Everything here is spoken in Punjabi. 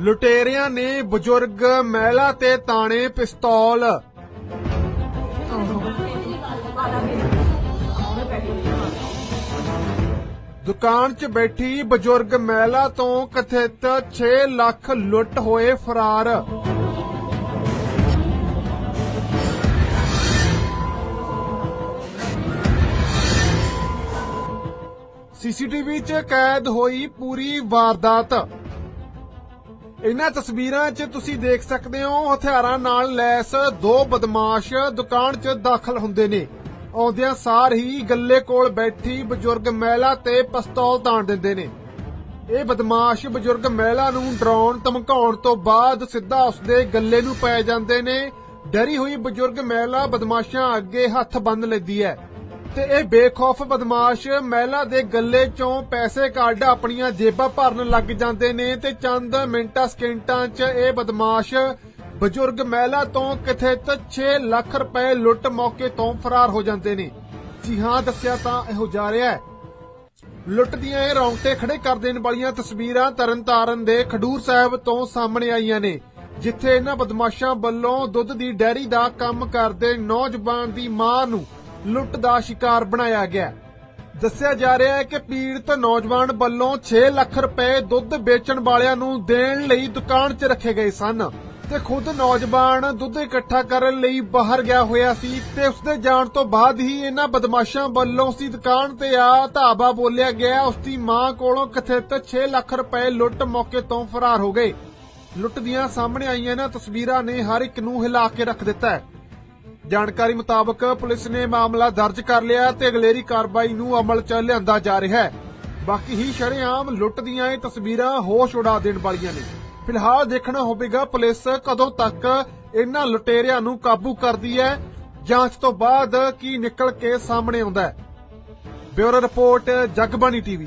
ਲੁਟੇਰਿਆਂ ਨੇ ਬਜ਼ੁਰਗ ਮਹਿਲਾ ਤੇ ਤਾਣੇ ਪਿਸਤੌਲ। ਦੁਕਾਨ 'ਚ ਬੈਠੀ ਬਜ਼ੁਰਗ ਮਹਿਲਾ ਤੋਂ ਕਥਿਤ 6 ਲੱਖ ਲੁੱਟ ਹੋਏ ਫਰਾਰ। ਸੀਸੀਟੀਵੀ 'ਚ ਕੈਦ ਹੋਈ ਪੂਰੀ ਵਾਰਦਾਤ। ਇਹਨਾਂ ਤਸਵੀਰਾਂ 'ਚ ਤੁਸੀਂ ਦੇਖ ਸਕਦੇ ਹੋ, ਹਥਿਆਰਾਂ ਨਾਲ ਲੈਸ ਦੋ ਬਦਮਾਸ਼ ਦੁਕਾਨ 'ਚ ਦਾਖਲ ਹੁੰਦੇ ਨੇ। ਆਉਂਦਿਆਂ ਸਾਰ ਹੀ ਗੱਲੇ ਕੋਲ ਬੈਠੀ ਬਜ਼ੁਰਗ ਮਹਿਲਾ ਤੇ ਪਿਸਤੌਲ ਤਾਣ ਦਿੰਦੇ ਨੇ। ਇਹ ਬਦਮਾਸ਼ ਬਜ਼ੁਰਗ ਮਹਿਲਾ ਨੂੰ ਡਰਾਉਣ, ਧਮਕਾਉਣ ਤੋਂ ਬਾਅਦ ਸਿੱਧਾ ਉਸਦੇ ਗੱਲੇ ਨੂੰ ਪੈ ਜਾਂਦੇ ਨੇ। ਡਰੀ ਹੋਈ ਬਜ਼ੁਰਗ ਮਹਿਲਾ ਬਦਮਾਸ਼ਾਂ ਅੱਗੇ ਹੱਥ ਬੰਨ ਲੈਂਦੀ ਹੈ। ਤੇ ਇਹ ਬੇਖੌਫ ਬਦਮਾਸ਼ ਮਹਿਲਾ ਦੇ ਗੱਲੇ ਚੋਂ ਪੈਸੇ ਕੱਢ ਆਪਣੀਆਂ ਜੇਬਾਂ ਭਰਨ ਲੱਗ ਜਾਂਦੇ ਨੇ ਤੇ ਚੰਦ ਮਿੰਟਾਂ ਸਕਿੰਟਾਂ 'ਚ ਇਹ ਬਦਮਾਸ਼ ਬਜ਼ੁਰਗ ਮਹਿਲਾ ਤੋਂ ਕਥਿਤ 6 ਲੱਖ ਰੁਪਏ ਲੁੱਟ ਮੌਕੇ ਤੋਂ ਫਰਾਰ ਹੋ ਜਾਂਦੇ ਨੇ। ਜੀ ਹਾਂ, ਦੱਸਿਆ ਤਾਂ ਇਹੋ ਜਾ ਰਿਹਾ ਹੈ। ਲੁੱਟ ਦੀਆਂ ਇਹ ਰੌਂਗਟੇ ਖੜੇ ਕਰ ਦੇਣ ਵਾਲੀਆਂ ਤਸਵੀਰਾਂ ਤਰਨਤਾਰਨ ਦੇ ਖਡੂਰ ਸਾਹਿਬ ਤੋਂ ਸਾਹਮਣੇ ਆਈਆਂ ਨੇ, ਜਿੱਥੇ ਇਹਨਾਂ ਬਦਮਾਸ਼ਾਂ ਵੱਲੋਂ ਦੁੱਧ ਦੀ ਡੈਰੀ ਦਾ ਕੰਮ ਕਰਦੇ ਨੌਜਵਾਨ ਦੀ ਮਾਂ ਨੂੰ ਲੁੱਟ ਦਾ ਸ਼ਿਕਾਰ ਬਣਾਇਆ ਗਿਆ। ਦੱਸਿਆ ਜਾ ਰਿਹਾ ਹੈ ਕਿ ਪੀੜਤ ਨੌਜਵਾਨ ਵੱਲੋਂ 6 ਲੱਖ ਰੁਪਏ ਦੁੱਧ ਵੇਚਣ ਵਾਲਿਆਂ ਨੂੰ ਦੇਣ ਲਈ ਦੁਕਾਨ 'ਚ ਰੱਖੇ ਗਏ ਸਨ ਤੇ ਖੁਦ ਨੌਜਵਾਨ ਦੁੱਧ ਇਕੱਠਾ ਕਰਨ ਲਈ ਬਾਹਰ ਗਿਆ ਹੋਇਆ ਸੀ ਤੇ ਉਸਦੇ ਜਾਣ ਤੋਂ ਬਾਅਦ ਹੀ ਇਹਨਾਂ ਬਦਮਾਸ਼ਾਂ ਵੱਲੋਂ ਉਸਦੀ ਦੁਕਾਨ ਤੇ ਆ ਧਾਬਾ ਬੋਲਿਆ ਗਿਆ। ਉਸਦੀ ਮਾਂ ਕੋਲੋਂ ਕਥਿਤ 6 ਲੱਖ ਰੁਪਏ ਲੁੱਟ ਮੌਕੇ ਤੋਂ ਫਰਾਰ ਹੋ ਗਏ। ਲੁੱਟ ਦੀਆਂ ਸਾਹਮਣੇ ਆਈਆਂ ਇਹਨਾਂ ਤਸਵੀਰਾਂ ਨੇ ਹਰ ਇੱਕ ਨੂੰ ਹਿਲਾ ਕੇ ਰੱਖ ਦਿੱਤਾ ਹੈ। ਜਾਣਕਾਰੀ ਮੁਤਾਬਕ ਪੁਲਿਸ ਨੇ ਮਾਮਲਾ ਦਰਜ ਕਰ ਲਿਆ ਤੇ ਅਗਲੇਰੀ ਕਾਰਵਾਈ ਨੂੰ ਅਮਲ 'ਚ ਲਿਆਂਦਾ ਜਾ ਰਿਹਾ ਹੈ। ਬਾਕੀ ਹੀ ਸ਼ਰੇਆਮ ਲੁੱਟ ਦੀਆਂ ਇਹ ਤਸਵੀਰਾਂ ਹੋਸ਼ ਉਡਾ ਦੇਣ ਵਾਲੀਆਂ ਨੇ। ਫਿਲਹਾਲ ਦੇਖਣਾ ਹੋਵੇਗਾ ਪੁਲਿਸ ਕਦੋਂ ਤੱਕ ਇਹਨਾਂ ਲੁਟੇਰਿਆਂ ਨੂੰ ਕਾਬੂ ਕਰਦੀ ਹੈ, ਜਾਂਚ ਤੋਂ ਬਾਅਦ ਕੀ ਨਿਕਲ ਕੇ ਸਾਹਮਣੇ ਆਉਂਦਾ ਹੈ। Bureau report, Jagbani TV.